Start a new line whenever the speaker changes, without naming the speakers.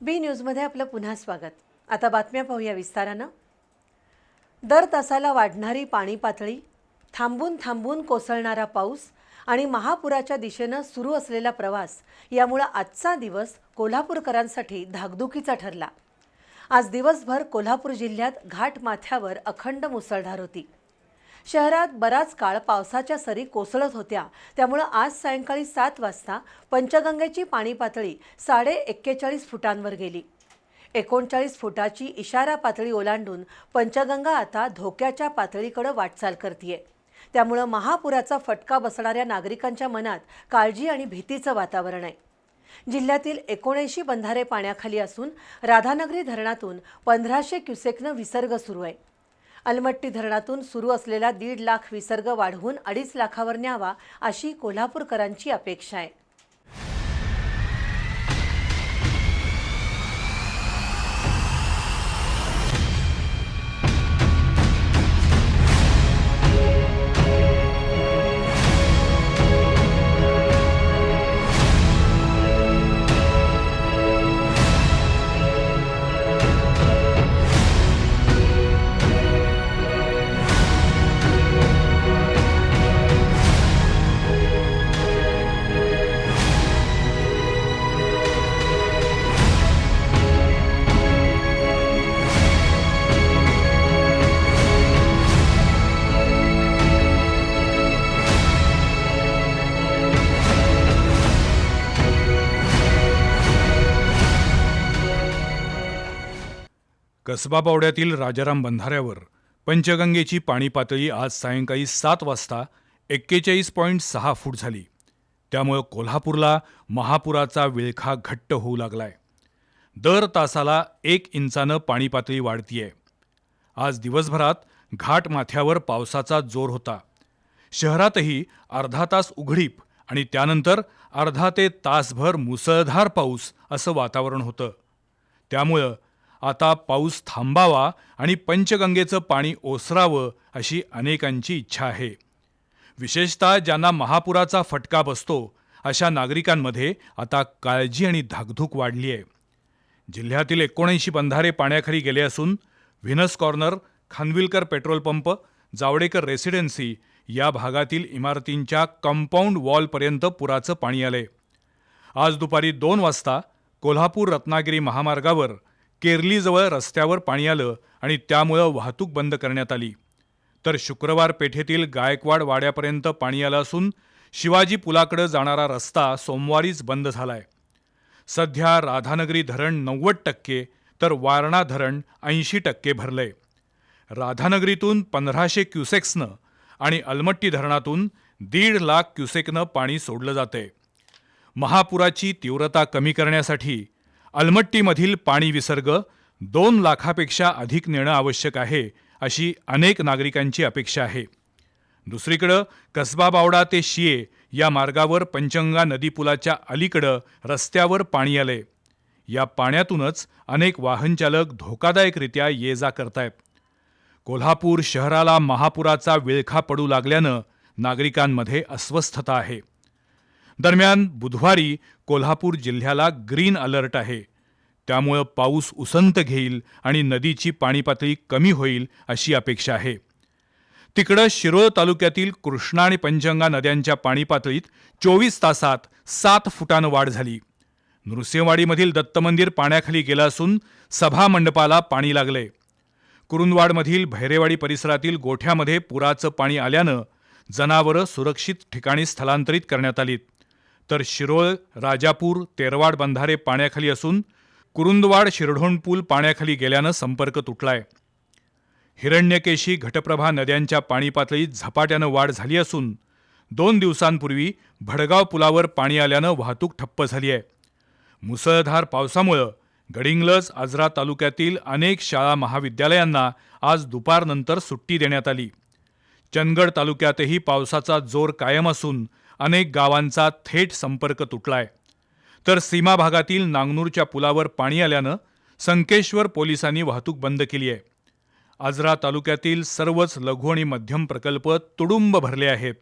बी न्यूजमध्ये आपलं पुन्हा स्वागत. आता बातम्या पाहूया विस्तारानं. दर तासाला वाढणारी पाणी पातळी थांबून थांबून कोसळणारा पाऊस आणि महापुराच्या दिशेनं सुरू असलेला प्रवास यामुळं आजचा दिवस कोल्हापूरकरांसाठी धाकधुकीचा ठरला. आज दिवसभर कोल्हापूर जिल्ह्यात घाट माथ्यावर अखंड मुसळधार होती. शहरात बराच काळ पावसाच्या सरी कोसळत होत्या. त्यामुळं आज सायंकाळी सात वाजता पंचगंगेची पाणी पातळी साडे एक्केचाळीस फुटांवर गेली. एकोणचाळीस फुटाची इशारा पातळी ओलांडून पंचगंगा आता धोक्याच्या पातळीकडे वाटचाल करतीये. त्यामुळं महापुराचा फटका बसणाऱ्या नागरिकांच्या मनात काळजी आणि भीतीचं वातावरण आहे. जिल्ह्यातील एकोणऐंशी बंधारे पाण्याखाली असून राधानगरी धरणातून पंधराशे क्युसेकनं विसर्ग सुरू आहे. अलमट्टी धरणातून सुरू असलेला दीड लाख विसर्ग वाढवून अडीच लाखावर न्यावा अशी कोल्हापूरकरांची अपेक्षा आहे.
कसबा पावड्यातील राजाराम बंधाऱ्यावर पंचगंगेची पाणी पातळी आज सायंकाळी सात वाजता एक्केचाळीस पॉईंट सहा फूट झाली. त्यामुळं कोल्हापूरला महापुराचा विळखा घट्ट होऊ लागलाय. दर तासाला एक इंचानं पाणी पातळी वाढतीये. आज दिवसभरात घाट माथ्यावर पावसाचा जोर होता. शहरातही अर्धा तास उघडीप आणि त्यानंतर अर्धा ते तासभर मुसळधार पाऊस असं वातावरण होतं. त्यामुळं आता पाऊस थांबावा आणि पंचगंगेचं पाणी ओसरावं अशी अनेकांची इच्छा आहे. विशेषतः ज्यांना महापुराचा फटका बसतो अशा नागरिकांमध्ये आता काळजी आणि धाकधूक वाढली आहे. जिल्ह्यातील एकोणऐंशी बंधारे पाण्याखाली गेले असून Venus corner Khanvilkar petrol pump Javadekar residency या भागातील इमारतींच्या कंपाऊंड वॉलपर्यंत पुराचं पाणी आलंय. आज दुपारी दोन वाजता कोल्हापूर रत्नागिरी महामार्गावर केरलीजवळ रस्त्यावर पाणी आलं आणि त्यामुळं वाहतूक बंद करण्यात आली. तर शुक्रवार पेठेतील गायकवाड वाड्यापर्यंत पाणी आलं असून शिवाजी पुलाकडे जाणारा रस्ता सोमवारीच बंद झालाय. सध्या राधानगरी धरण नव्वद टक्के तर वारणा धरण ऐंशी टक्के भरलंय. राधानगरीतून पंधराशे क्युसेक्सनं आणि अलमट्टी धरणातून दीड लाख क्युसेकनं पाणी सोडलं जातंय. महापुराची तीव्रता कमी करण्यासाठी अलमट्टीमधील पाणी विसर्ग दोन लाखापेक्षा अधिक नेणं आवश्यक आहे अशी अनेक नागरिकांची अपेक्षा आहे. दुसरीकडं कसबा बावडा ते शिये या मार्गावर पंचंगा नदी पुलाच्या अलीकडं रस्त्यावर पाणी आलंय. या पाण्यातूनच अनेक वाहनचालक धोकादायकरित्या ये जा करतायत. कोल्हापूर शहराला महापुराचा विळखा पडू लागल्यानं नागरिकांमध्ये अस्वस्थता आहे. दरम्यान बुधवारी कोल्हापूर जिल्ह्याला ग्रीन अलर्ट आहे. त्यामुळं पाऊस उसंत घेईल आणि नदीची पाणी पातळी कमी होईल अशी अपेक्षा आहे. तिकडं शिरोळ तालुक्यातील कृष्णा आणि पंचंगा नद्यांच्या पाणी पातळीत चोवीस तासात सात फुटानं वाढ झाली. नृसिंहवाडीमधील दत्त मंदिर पाण्याखाली गेलं असून सभा मंडपाला पाणी लागले कुरुंदवाडमधील भैरेवाडी परिसरातील गोठ्यामध्ये पुराचं पाणी आल्यानं जनावरं सुरक्षित ठिकाणी स्थलांतरित करण्यात आलीत. तर शिरोळ राजापूर तेरवाड बंधारे पाण्याखाली असून कुरुंदवाड शिरढोण पूल पाण्याखाली गेल्यानं संपर्क तुटलाय. हिरण्यकेशी घटप्रभा नद्यांच्या पाणी पातळीत झपाट्यानं वाढ झाली असून दोन दिवसांपूर्वी भडगाव पुलावर पाणी आल्यानं वाहतूक ठप्प झाली आहे. मुसळधार पावसामुळं गडिंग्लज आजरा तालुक्यातील अनेक शाळा महाविद्यालयांना आज दुपारनंतर सुट्टी देण्यात आली. चंदगड तालुक्यातही पावसाचा जोर कायम असून अनेक गावांचा थेट संपर्क तुटलाय. तर सीमा भागातील नांगनूरच्या पुलावर पाणी आल्यानं संकेश्वर पोलिसांनी वाहतूक बंद केली आहे. आजरा तालुक्यातील सर्वच लघु आणि मध्यम प्रकल्प तुडुंब भरले आहेत.